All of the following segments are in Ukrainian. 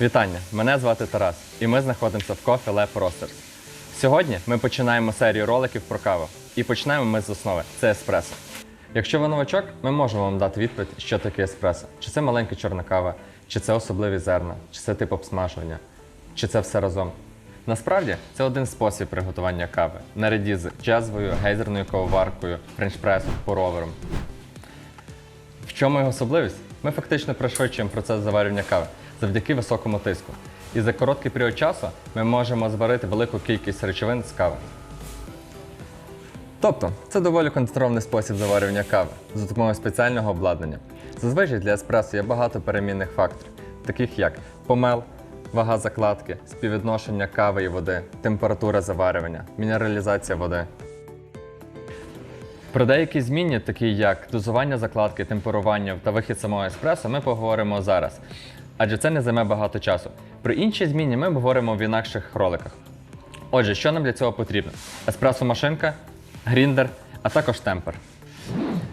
Вітання! Мене звати Тарас, і ми знаходимося в Coffee Lab Roasters. Сьогодні ми починаємо серію роликів про каву. І починаємо ми з основи це еспресо. Якщо ви новачок, ми можемо вам дати відповідь, що таке еспресо. Чи це маленька чорна кава, чи це особливі зерна, чи це тип обсмажування, чи це все разом. Насправді це один спосіб приготування кави наряді з джезвою, гейзерною кавоваркою, френчпресом, поровером. В чому його особливість? Ми фактично пришвидшуємо процес заварювання кави завдяки високому тиску. І за короткий період часу ми можемо зварити велику кількість речовин з кави. Тобто, це доволі концентрований спосіб заварювання кави за допомогою спеціального обладнання. Зазвичай для еспресо є багато перемінних факторів, таких як помел, вага закладки, співвідношення кави і води, температура заварювання, мінералізація води. Про деякі змінні, такі як дозування закладки, темперування та вихід самого еспресо, ми поговоримо зараз, адже це не займе багато часу. Про інші зміни ми говоримо в інакших роликах. Отже, що нам для цього потрібно? Еспресо-машинка, гріндер, а також темпер.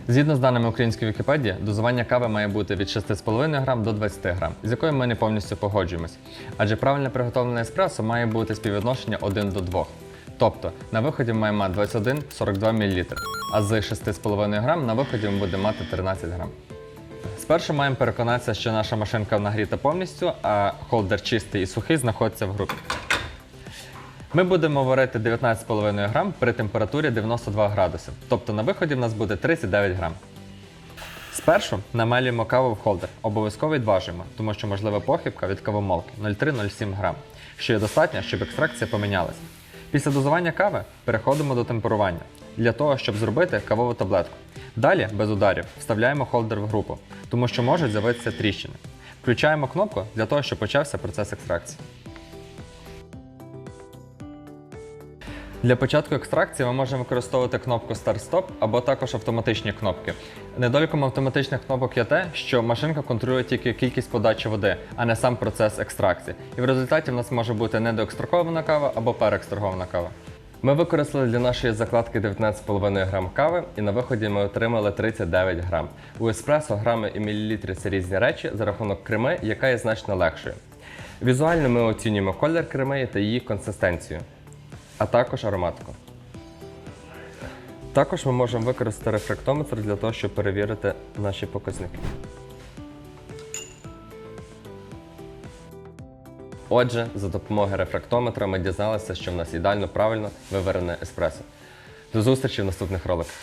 Згідно з даними української Вікіпедії, дозування кави має бути від 6,5 грам до 20 грам, з якою ми не повністю погоджуємось. Адже правильно приготовлене еспресо має бути співвідношення 1 до 2. Тобто на виході ми маємо 21-42 мл, а з 6,5 грам на виході ми будемо мати 13 грам. Спершу маємо переконатися, що наша машинка нагріта повністю, а холдер чистий і сухий знаходиться в групі. Ми будемо варити 19,5 грам при температурі 92 градуси. Тобто на виході в нас буде 39 грам. Спершу намелюємо каву в холдер. Обов'язково відважуємо, тому що можлива похибка від кавомолки 0,3-0,7 грам, що є достатньо, щоб екстракція помінялася. Після дозування кави переходимо до темперування для того, щоб зробити кавову таблетку. Далі, без ударів, вставляємо холдер в групу, тому що можуть з'явитися тріщини. Включаємо кнопку для того, щоб почався процес екстракції. Для початку екстракції ми можемо використовувати кнопку Start-Stop або також автоматичні кнопки. Недоліком автоматичних кнопок є те, що машинка контролює тільки кількість подачі води, а не сам процес екстракції. І в результаті в нас може бути недоекстракована кава або переекстрагована кава. Ми використали для нашої закладки 19,5 грам кави, і на виході ми отримали 39 грам. У еспресо грами і мілілітри це різні речі за рахунок креми, яка є значно легшою. Візуально ми оцінюємо колір креми та її консистенцію а також ароматику. Також ми можемо використати рефрактометр для того, щоб перевірити наші показники. Отже, за допомогою рефрактометра ми дізналися, що в нас ідеально правильно виварене еспресо. До зустрічі в наступних роликах.